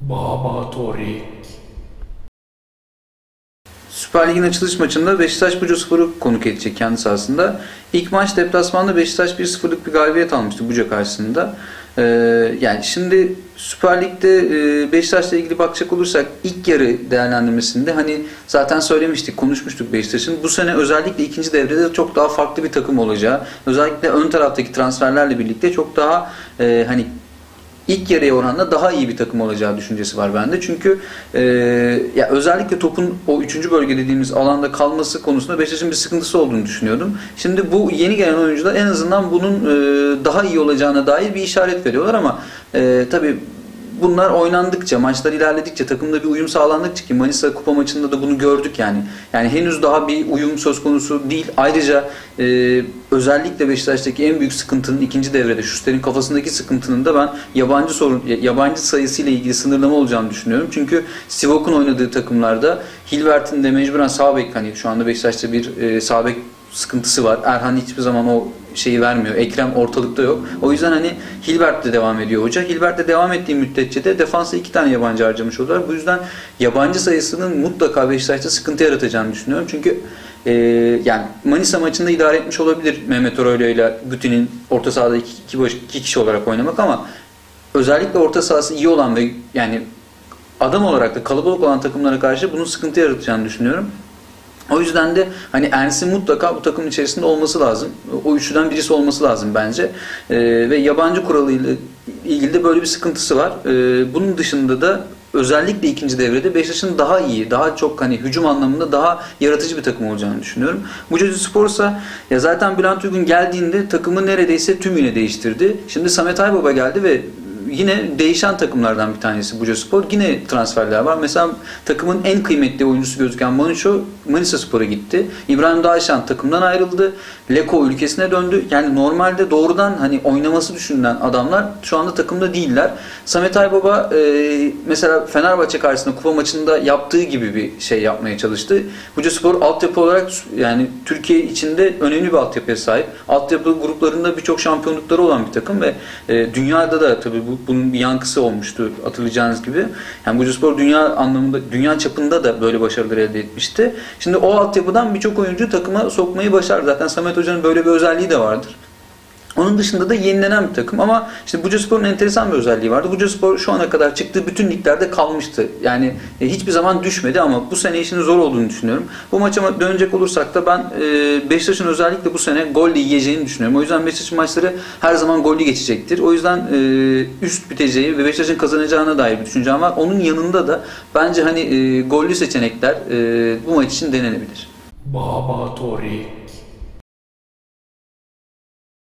Baba Torik. Süper Lig'in açılış maçında Beşiktaş Bucaspor'u konuk edecek kendi sahasında. İlk maç deplasmanda Beşiktaş 1-0'lık bir galibiyet almıştı Buca karşısında. Ee, yani şimdi Süper Lig'de e, Beşiktaş'la ilgili bakacak olursak ilk yarı değerlendirmesinde hani zaten söylemiştik, konuşmuştuk Beşiktaş'ın. Bu sene özellikle ikinci devrede çok daha farklı bir takım olacağı, özellikle ön taraftaki transferlerle birlikte çok daha e, hani ilk yarıya oranla daha iyi bir takım olacağı düşüncesi var bende. Çünkü e, ya özellikle topun o üçüncü bölge dediğimiz alanda kalması konusunda Beşiktaş'ın bir sıkıntısı olduğunu düşünüyordum. Şimdi bu yeni gelen oyuncular en azından bunun e, daha iyi olacağına dair bir işaret veriyorlar ama e, tabii bunlar oynandıkça, maçlar ilerledikçe, takımda bir uyum sağlandıkça ki Manisa Kupa maçında da bunu gördük yani. Yani henüz daha bir uyum söz konusu değil. Ayrıca e, özellikle Beşiktaş'taki en büyük sıkıntının ikinci devrede, Schuster'in kafasındaki sıkıntının da ben yabancı sorun, yabancı sayısıyla ilgili sınırlama olacağını düşünüyorum. Çünkü Sivok'un oynadığı takımlarda Hilbert'in de mecburen sağ bek hani şu anda Beşiktaş'ta bir e, sağ bek sıkıntısı var. Erhan hiçbir zaman o şeyi vermiyor. Ekrem ortalıkta yok. O yüzden hani Hilbert de devam ediyor hoca. Hilbert de devam ettiği müddetçe de defansa iki tane yabancı harcamış oldular. Bu yüzden yabancı sayısının mutlaka Beşiktaş'ta sıkıntı yaratacağını düşünüyorum. Çünkü e, yani Manisa maçında idare etmiş olabilir Mehmet Oroylu ile Gütü'nün orta sahada iki, iki, baş, iki kişi olarak oynamak ama özellikle orta sahası iyi olan ve yani adam olarak da kalabalık olan takımlara karşı bunun sıkıntı yaratacağını düşünüyorum. O yüzden de hani Ernst'in mutlaka bu takımın içerisinde olması lazım. O üçlüden birisi olması lazım bence. Ee, ve yabancı kuralıyla ilgili de böyle bir sıkıntısı var. Ee, bunun dışında da özellikle ikinci devrede Beşiktaş'ın daha iyi, daha çok hani hücum anlamında daha yaratıcı bir takım olacağını düşünüyorum. Bucacı Spor'sa ya zaten Bülent Uygun geldiğinde takımı neredeyse tümüyle değiştirdi. Şimdi Samet Aybaba geldi ve yine değişen takımlardan bir tanesi Buca Spor. Yine transferler var. Mesela takımın en kıymetli oyuncusu gözüken Manuço Manisa Spor'a gitti. İbrahim Dağışan takımdan ayrıldı. Leko ülkesine döndü. Yani normalde doğrudan hani oynaması düşünülen adamlar şu anda takımda değiller. Samet Aybaba e, mesela Fenerbahçe karşısında kupa maçında yaptığı gibi bir şey yapmaya çalıştı. Buca Spor altyapı olarak yani Türkiye içinde önemli bir altyapıya sahip. Altyapı gruplarında birçok şampiyonlukları olan bir takım ve e, dünyada da tabii bu bunun bir yankısı olmuştu hatırlayacağınız gibi. Yani Bursaspor dünya anlamında, dünya çapında da böyle başarılar elde etmişti. Şimdi o altyapıdan birçok oyuncu takıma sokmayı başardı. Zaten Samet Hoca'nın böyle bir özelliği de vardır. Onun dışında da yenilenen bir takım ama işte Bucaspor'un enteresan bir özelliği vardı. Bucaspor şu ana kadar çıktığı bütün liglerde kalmıştı. Yani e, hiçbir zaman düşmedi ama bu sene işinin zor olduğunu düşünüyorum. Bu maça dönecek olursak da ben e, Beşiktaş'ın özellikle bu sene golle yiyeceğini düşünüyorum. O yüzden Beşiktaş'ın maçları her zaman gollü geçecektir. O yüzden e, üst biteceği ve Beşiktaş'ın kazanacağına dair bir düşüncem var. Onun yanında da bence hani gollü seçenekler bu maç için denenebilir. Baba Torik.